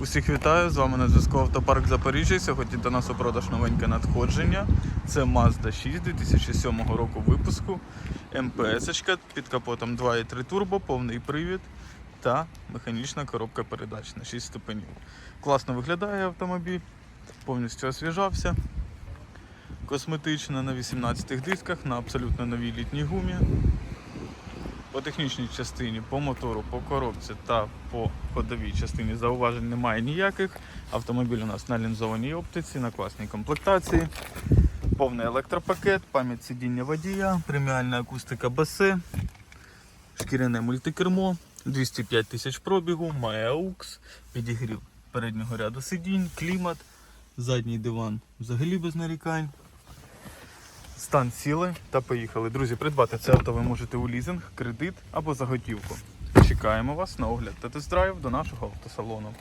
Усіх вітаю, з вами на зв'язку Автопарк Запоріжжя. Сьогодні до нас у продаж новеньке надходження. Це Mazda 6 2007 року випуску. МПС під капотом 2.3 турбо, повний привід та механічна коробка передач на 6 ступенів. Класно виглядає автомобіль, повністю освіжався. Косметично на 18 дисках, на абсолютно новій літній гумі. По технічній частині, по мотору, по коробці та по ходовій частині зауважень немає ніяких. Автомобіль у нас на лінзованій оптиці, на класній комплектації. Повний електропакет, пам'ять сидіння водія, преміальна акустика баси, шкіряне мультикермо, 205 тисяч пробігу, має AUX, підігрів переднього ряду сидінь, клімат, задній диван взагалі без нарікань. Стан сіли та поїхали. Друзі, придбати це авто ви можете у лізинг, кредит або за готівку. Чекаємо вас на огляд та тест-драйв до нашого автосалону.